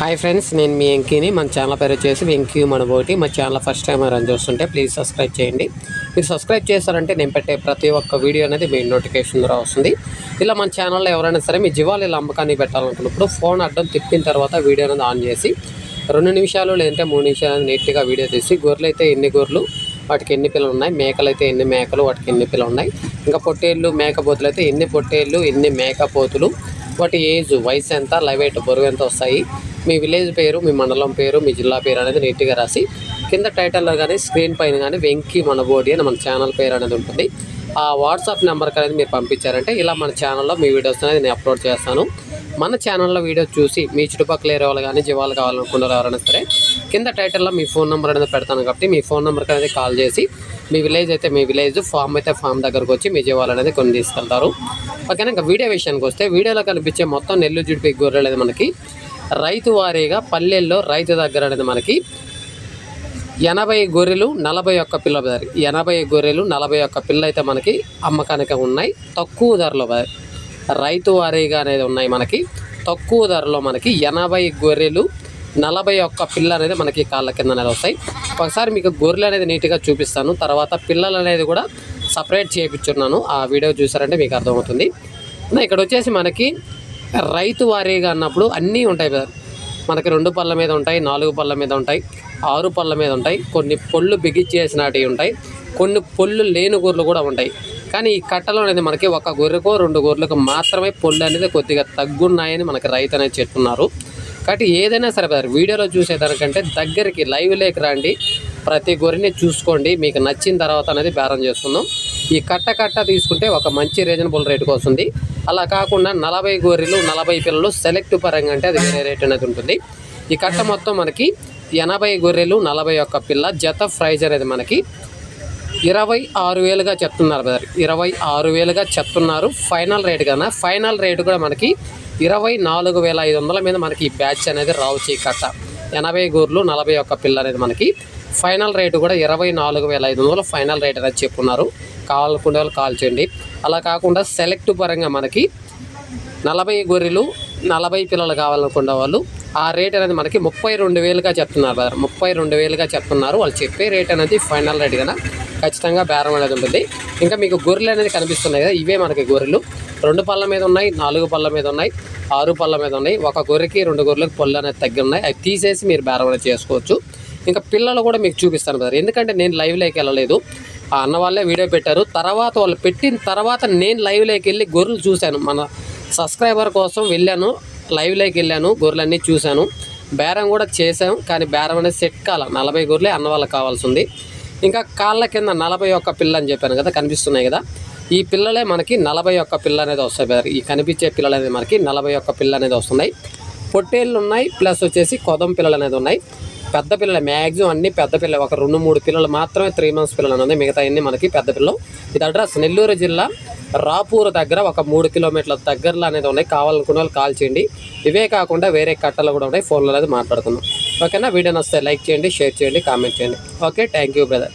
Hi friends నేను మీ వెంకీని. మన channel పేరు వచ్చేసి వెంకీ మనబోటి. మా ఛానల్ ఫస్ట్ టైం రన్ చూస్తుంటే ప్లీజ్ సబ్స్క్రైబ్ చేయండి. మీరు సబ్స్క్రైబ్ చేశారంటే నేను పెట్టే ప్రతి ఒక్క వీడియో అనేది మీ నోటిఫికేషన్ ద్వారా వస్తుంది. ఇలా మన ఛానల్లో ఎవరైనా సరే మీ జీవాలు ఇలా అమ్మకాన్ని పెట్టాలనుకున్నప్పుడు ఫోన్ అడ్డం తిప్పిన తర్వాత వీడియో అనేది ఆన్ చేసి రెండు నిమిషాలు లేదంటే మూడు నిమిషాలు నీట్గా వీడియో తీసి గొర్రెలు అయితే ఎన్ని గొర్రెలు వాటికి ఎన్ని పిల్లలు ఉన్నాయి మేకలు అయితే ఎన్ని మేకలు వాటికి ఎన్ని పిల్లలు ఉన్నాయి ఇంకా పొట్టేళ్ళు మేకపోతులు అయితే ఎన్ని పొట్టేళ్ళు ఎన్ని మేకపోతులు వాటి ఏజ్ వయసు ఎంత లైవ్ వెయిట్ బరువు ఎంత వస్తాయి మీ విలేజ్ పేరు మీ మండలం పేరు మీ జిల్లా పేరు అనేది నీట్గా రాసి కింద టైటిల్లో కానీ స్క్రీన్ పైన కానీ వెంకీ మనబోడి అని మన ఛానల్ పేరు అనేది ఉంటుంది. ఆ వాట్సాప్ నెంబర్కి అనేది మీరు పంపించారంటే ఇలా మన ఛానల్లో మీ వీడియోస్ అనేది నేను అప్లోడ్ చేస్తాను. మన ఛానల్లో వీడియో చూసి మీ చుట్టుపక్కల ఏరే వాళ్ళు కానీ జీవాలు కావాలనుకున్నారు ఎవరైనా సరే కింద టైటిల్లో మీ ఫోన్ నెంబర్ అనేది పెడతాను కాబట్టి మీ ఫోన్ నెంబర్కి అనేది కాల్ చేసి మీ విలేజ్ అయితే మీ విలేజ్ ఫామ్ అయితే ఫామ్ దగ్గరకు వచ్చి మీ జీవాలు అనేది కొన్ని తీసుకెళ్తారు. ఓకేనా ఇంకా వీడియో విషయానికి వస్తే వీడియోలో కనిపించే మొత్తం నెల్లు జుడిపి గొర్రెలు అనేది మనకి రైతు వారీగా పల్లెల్లో రైతు దగ్గర అనేది మనకి ఎనభై గొర్రెలు నలభై ఒక్క పిల్ల బజార్ ఎనభై గొర్రెలు నలభై ఒక్క పిల్ల అయితే మనకి అమ్మకానికి ఉన్నాయి. తక్కువ ధరలో రైతు వారీగా అనేది ఉన్నాయి మనకి. తక్కువ ధరలో మనకి ఎనభై గొర్రెలు నలభై ఒక్క పిల్ల అనేది మనకి కాళ్ళ కింద అనేది వస్తాయి. ఒకసారి మీకు గొర్రెలు అనేది నీట్గా చూపిస్తాను. తర్వాత పిల్లలు అనేది కూడా సపరేట్ చేయించున్నాను ఆ వీడియో చూసారంటే మీకు అర్థమవుతుంది. నా ఇక్కడ వచ్చేసి మనకి రైతు వారీగా అన్నప్పుడు అన్నీ ఉంటాయి కదా మనకి రెండు పళ్ళ మీద ఉంటాయి నాలుగు పళ్ళ మీద ఉంటాయి ఆరు పళ్ళ మీద ఉంటాయి కొన్ని పొళ్ళు బిగించేసినటివి ఉంటాయి కొన్ని పొళ్ళు లేని గొర్రెలు కూడా ఉంటాయి. కానీ ఈ కట్టలో అనేది మనకి ఒక గొర్రెకో రెండు గొర్రెలకు మాత్రమే పొళ్ళు అనేది కొద్దిగా తగ్గున్నాయని మనకి రైతు అనేది చెప్తున్నారు. కాబట్టి ఏదైనా సరే బ్రదర్ వీడియోలో చూసేదానికంటే దగ్గరికి లైవ్ లేక రండి ప్రతి గొర్రెని చూసుకోండి మీకు నచ్చిన తర్వాత అనేది బేరం చేసుకుందాం ఈ కట్ట కట్ట తీసుకుంటే ఒక మంచి రీజనబుల్ రేటుకి వస్తుంది. అలా కాకుండా నలభై గొర్రెలు నలభై పిల్లలు సెలెక్ట్ పరంగా అంటే అది వేరే రేట్ అనేది ఉంటుంది. ఈ కట్ట మొత్తం మనకి ఎనభై గొర్రెలు నలభై ఒక్క పిల్ల జత ప్రైజ్ అనేది మనకి ఇరవై ఆరు వేలుగా చెప్తున్నారు బ్రదర్. ఇరవై ఆరు వేలుగా చెప్తున్నారు. ఫైనల్ రేట్ కన్నా ఫైనల్ రేటు కూడా మనకి ఇరవై నాలుగు వేల ఐదు వందల మీద మనకి ఈ బ్యాచ్ అనేది రావచ్చు ఈ కట్ట. ఎనభై గొర్రెలు నలభై ఒక్క పిల్ల అనేది మనకి ఫైనల్ రేటు కూడా ఇరవై నాలుగు వేల ఐదు వందలు ఫైనల్ రేట్ అనేది చెప్పున్నారు. కావాలనుకునే వాళ్ళు కాల్ చేయండి అలా కాకుండా సెలెక్ట్ పరంగా మనకి నలభై గొర్రెలు నలభై పిల్లలు కావాలనుకున్న వాళ్ళు ఆ రేట్ అనేది మనకి ముప్పై రెండు వేలుగా చెప్తున్నారు బ్రదర్. ముప్పై రెండు వేలుగా చెప్తున్నారు. వాళ్ళు చెప్పే రేట్ అనేది ఫైనల్ రేట్ కదా. ఖచ్చితంగా బేరం అనేది ఉంటుంది. ఇంకా మీకు గొర్రెలు అనేది కనిపిస్తున్నాయి కదా ఇవే మనకి గొర్రెలు. రెండు పళ్ళ మీద ఉన్నాయి నాలుగు పళ్ళ మీద ఉన్నాయి ఆరు పళ్ళ మీద ఉన్నాయి. ఒక గొర్రెకి రెండు గొర్రెలకు పళ్ళు అనేది తగ్గి ఉన్నాయి. అవి తీసేసి మీరు బేరం అనేది చేసుకోవచ్చు. ఇంకా పిల్లలు కూడా మీకు చూపిస్తాను బ్రదర్. ఎందుకంటే నేను లైవ్లోకి వెళ్ళలేదు. ఆ అన్న వాళ్ళే వీడియో పెట్టారు. తర్వాత వాళ్ళు పెట్టిన తర్వాత నేను లైవ్లోకి వెళ్ళి గొర్రెలు చూశాను. మన సబ్స్క్రైబర్ కోసం వెళ్ళాను. లైవ్లోకి వెళ్ళాను. గొర్రెలన్నీ చూశాను. బేరం కూడా చేశాం. కానీ బేరం అనేది సెట్ కాల. నలభై గొర్రెలే అన్న వాళ్ళకి కావాల్సి ఉంది. ఇంకా కాళ్ళ కింద నలభై ఒక్క పిల్ల అని చెప్పాను కదా కనిపిస్తున్నాయి కదా. ఈ పిల్లలే మనకి నలభై ఒక్క పిల్ల అనేది వస్తాయి ఈ కనిపించే పిల్లలు అనేది మనకి నలభై ఒక్క పిల్ల అనేది వస్తున్నాయి. పొట్టేళ్ళు ఉన్నాయి. ప్లస్ వచ్చేసి కొదం పిల్లలు అనేది ఉన్నాయి. పెద్ద పిల్లలు మ్యాక్సిమం అన్ని పెద్ద పిల్లలు ఒక రెండు మూడు పిల్లలు మాత్రమే త్రీ మంత్స్ పిల్లలు అన్నది మిగతా అన్ని మనకి పెద్ద పిల్లలు. ఇది అడ్రస్ నెల్లూరు జిల్లా రాపూర్ దగ్గర ఒక మూడు కిలోమీటర్ల దగ్గరలో అనేది ఉన్నాయి. కావాలనుకున్న వాళ్ళు కాల్ చేయండి. ఇవే కాకుండా వేరే కట్టలు కూడా ఉన్నాయి. ఫోన్లో అనేది మాట్లాడుకుందాం. ఓకేనా? వీడియో నస్తే లైక్ చేయండి షేర్ చేయండి కామెంట్ చేయండి. Okay thank you brother